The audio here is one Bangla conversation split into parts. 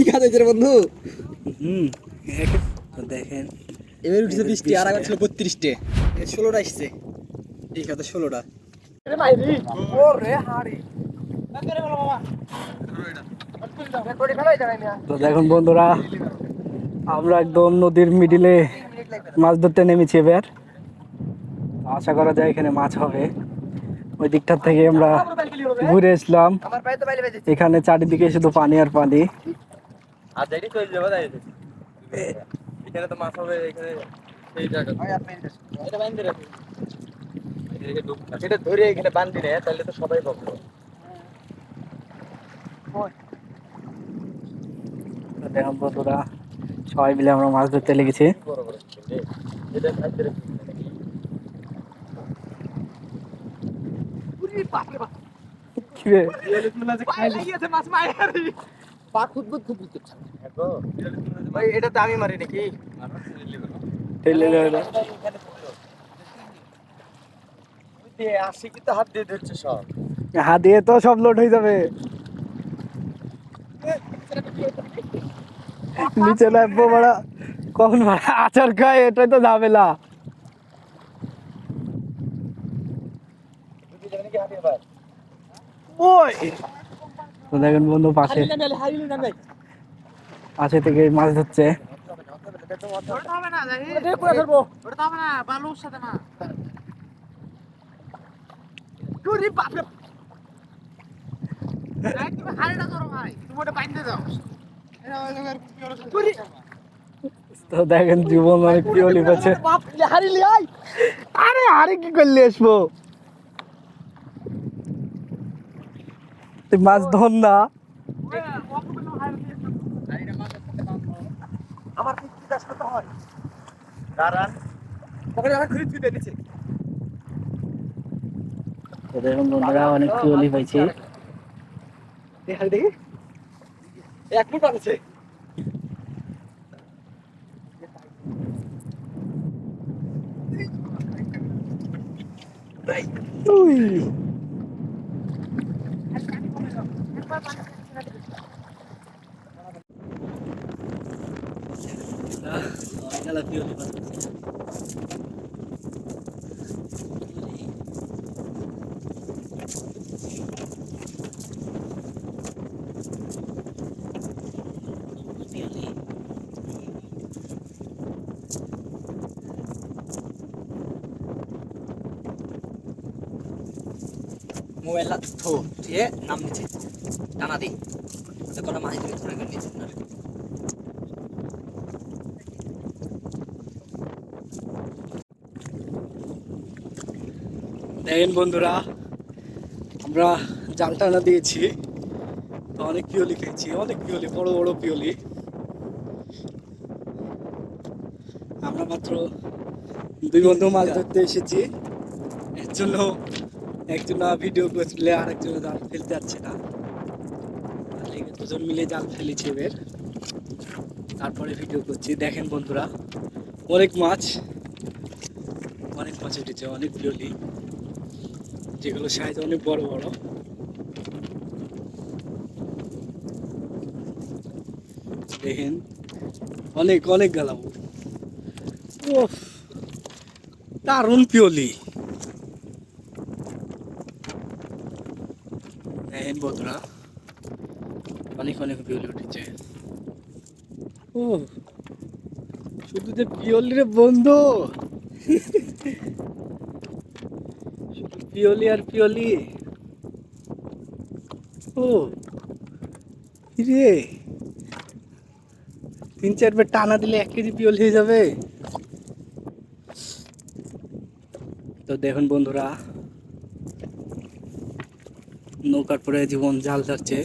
কি কাজ হয়েছে বন্ধু? হুম তো দেখেন। এবার উঠছে বৃষ্টি আর আগে ছিল বত্রিশটে। ষোলোটা আসছে ঠিক আছে ষোলোটা। তো দেখুন বন্ধুরা আমরা একদম নদীর মিডিলে মাছ ধরতে নেমেছি এবার। আশা করা যায় এখানে মাছ হবে। ওই দিকটার থেকে আমরা ঘুরে এসলাম। আমার পায়ে তো বাইলে বেজেছে এখানে চারিদিকে শুধু পানি আর পানি। আর চলে যাব তাই এখানে তো মাছ হবে এখানে সেই জায়গা। এটা বাইন্দে রাখি এটা ধরে এখানে বান্ধি তাহলে তো সবাই পাবো দেখুন বন্ধুরা সবাই মিলে আমরা মাছ ধরতে লেগেছি। খাইতে রে। কি রে? পা খুদবুদ খুদবুদ করছে ভাই এটা তো আমি মারি নাকি? মানুষ ঠেলে দেবে না। ওই দিয়ে আসি কি তো হাত দিয়ে ধরছে সব। হাত দিয়ে তো সব লোড হয়ে যাবে। নিচে নামবো বড়া কখন বড়া? আচার খায় এটাই তো ঝামেলা বুঝি যাবে নাকি হাতে এবার ওই তো দেখেন বন্ধু পাশে। পাশে থেকে মাছ ধরছে। তো দেখেন জীবন অনেক পিওলি পাচ্ছে আরে আরে কি করলে আসব? তুই মাছ ধর না। আমার কি চাষ করতে হয়। দাঁড়ান। ওখানে আমার খুঁড়ি তুই দিচ্ছে দেখুন বন্ধুরা অনেক পিওলি পাইছি। দেখি। এক ফুট আছে উই মোবাইল থো দিয়ে নাম নিচে টানা দি ওতে কটা মাছ দিবে ধরে করে দেখেন বন্ধুরা আমরা জাল টানা দিয়েছি। তো অনেক পিওলি খেয়েছি অনেক পিওলি বড় বড় পিওলি। আমরা মাত্র দুই বন্ধু মাছ ধরতে এসেছি। এর জন্য একজন ভিডিও করলে আর একজন জাল ফেলতে যাচ্ছে না। দুজন মিলে জাল ফেলেছি এবার। তারপরে ভিডিও করছি। দেখেন বন্ধুরা অনেক মাছ অনেক মাছ উঠেছে অনেক পিওলি। যেগুলো সাইজ অনেক বড় বড়। দেখেন, অনেক অনেক গেলাম ওফ দারুণ পিওলি। দেখেন বন্ধুরা, অনেক অনেক পিওলি উঠেছে। ও শুধু যে পিওলি রে বন্ধু। পিওলি আর পিওলি। ও রে তিন চারবার টানা দিলে এক কেজি পিওলি হয়ে যাবে। তো দেখুন বন্ধুরা নৌকার পরে জীবন জাল ধরছে।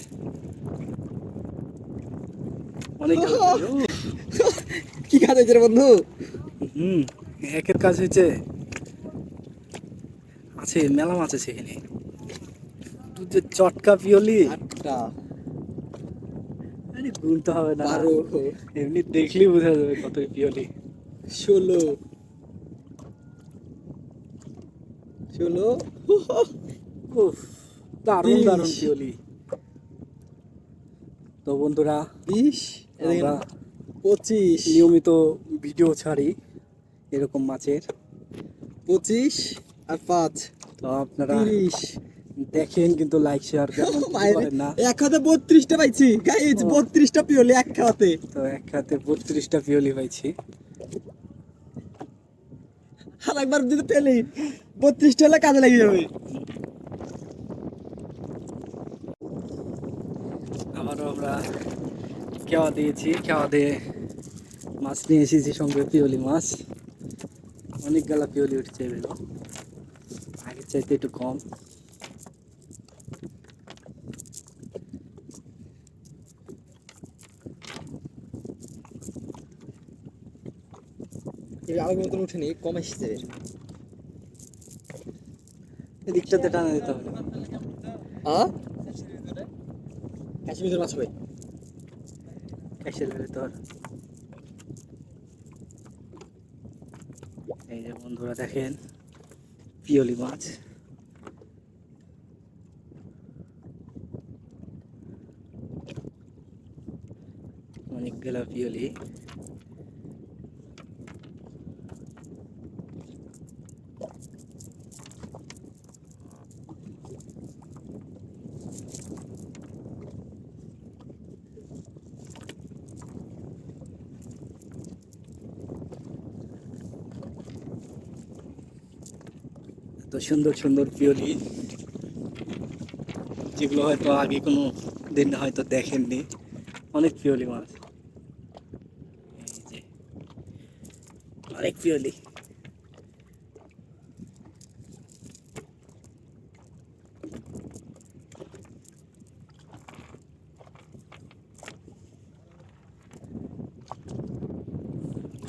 অনেক কি কাজ হয়েছে রে বন্ধু? হুম একের কাজ হয়েছে। আছে মেলা মাছ আছে এখানে শুধু যে চটকা পিওলি। আটটা। আরে গুনতে হবে না। বারো। এমনি দেখলেই বোঝা যাবে কত পিওলি। ষোলো। ষোলো? উফ দারুণ দারুণ পিওলি। তো বন্ধুরা বিশ আমরা পঁচিশ। নিয়মিত ভিডিও ছাড়ি এরকম মাছের। পঁচিশ আর পাঁচ। তো আপনারা দেখেন কিন্তু লাইক শেয়ার করেন না। এক হাতে বত্রিশটা পাইছি। গাইজ বত্রিশটা পিওলি এক খাওয়াতে তো এক হাতে বত্রিশটা পিওলি পাইছি। আর একবার যদি পেলি বত্রিশটা হলে কাজে লেগে যাবে। আবারও আমরা কেওয়া দিয়েছি কেওয়া দিয়ে মাছ নিয়ে এসেছি সঙ্গে পিওলি মাছ। অনেক গেলা পিওলি উঠছে আগের চাইতে একটু কম। আগের মতন উঠেনি কম এসেছে। এদিকটাতে টানা দিতে হবে। আ? কাশ্মীরের মাছ হবে ক্যাশের ভেতর এই যে বন্ধুরা দেখেন পিওলি মাছ। অনেকগুলো পিওলি এত সুন্দর সুন্দর পিওলি যেগুলো হয়তো আগে কোনো দিন হয়তো দেখেননি। অনেক পিওলি মাছ এই যে অনেক পিওলি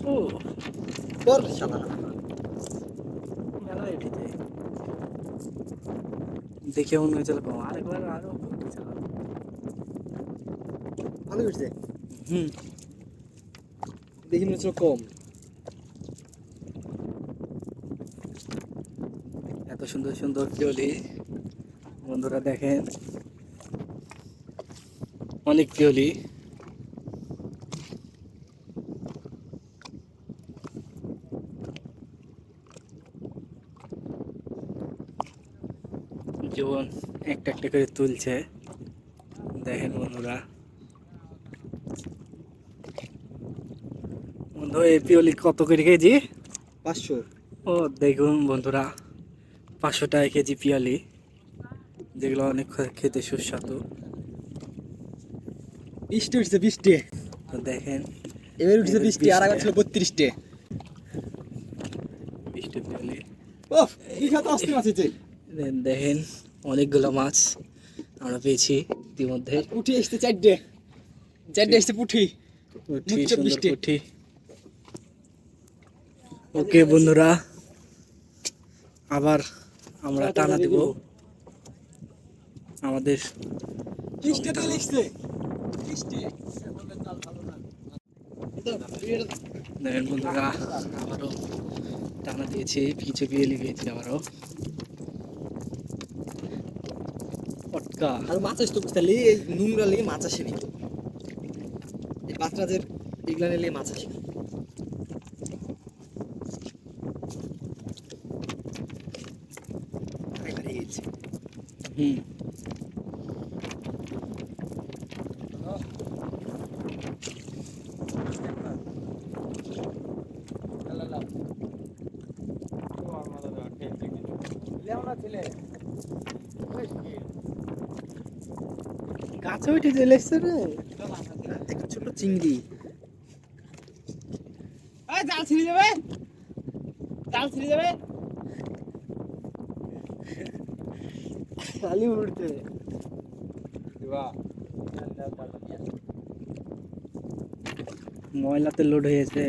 ও তোর সাদা মেলায় উঠে যায় দেখে মনে হয়েছিল কম আরেকবার আরও উঠেছিল ভালো উঠছে হুম। দেখি মনে হচ্ছিল কম। এত সুন্দর সুন্দর পিওলি বন্ধুরা দেখেন। অনেক পিওলি জীবন একটা একটা করে তুলছে দেখেন বন্ধুরা এই পিওলি কত করে কেজি? পাঁচশো। ও দেখুন বন্ধুরা পাঁচশো টাকা কেজি পিয়ালি যেগুলো অনেক খেতে সুস্বাদু। বৃষ্টি উঠছে বৃষ্টি। তো দেখেন এবার উঠছে বৃষ্টি আর আগে 20 ছিল বত্রিশটে। বৃষ্টি পিয়ালি দেখেন অনেকগুলো মাছ আমরা পেয়েছি ইতিমধ্যে। উঠে এসছে চারটে। চারটে এসছে পুঠি বৃষ্টি। পুঁটি। ওকে, বন্ধুরা, আবার আমরা টানা দিব আমাদের দেখেন বন্ধুরা, আবারও টানা দিয়েছি কিছু বিয়েলি পেয়েছি আবারও। পটকা। আর মাছ আসতো বুঝতে নোংরা লেগে মাছ আসেনি। এই বাচ্চাদের এগুলা নিয়ে মাছ আসে একবারে গেছে হুম। গাছে উঠে চলে এসছে রে। একটা ছোট চিংড়ি। জাল ছিঁড়ে যাবে। জাল ছিঁড়ে যাবে। খালি উঠতে ময়লাতে লোড হয়েছে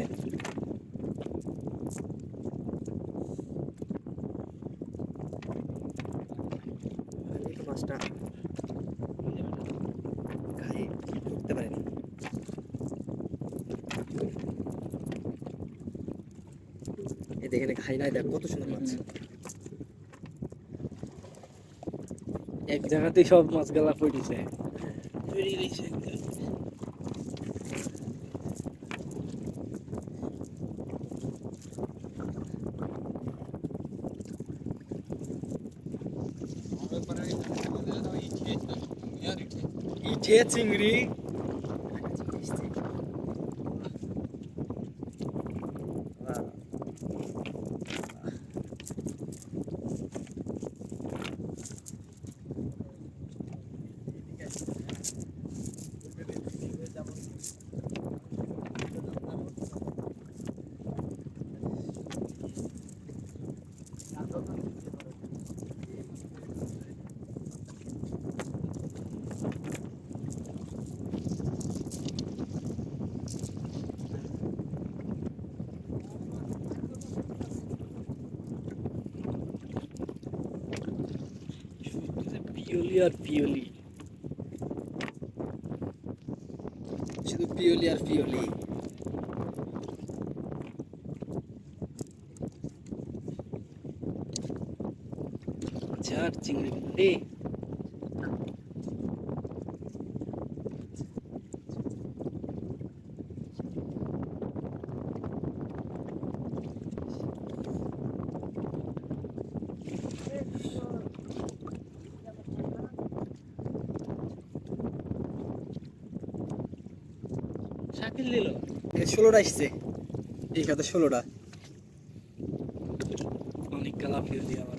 মাছটা পারেনি। এই দেখেন খাই নাই দেখ কত সুন্দর মাছ এক জায়গাতেই সব মাছগুলা পড়েছে ইটে চিংড়ি। আর পিওলি। শুধু পিওলি আর পিওলি। আচ্ছা আর চিংড়ি রে শাকিল দিল ষোলোটা আসছে। এই খাতে ষোলোটা। অনেক কালা ফিল আবার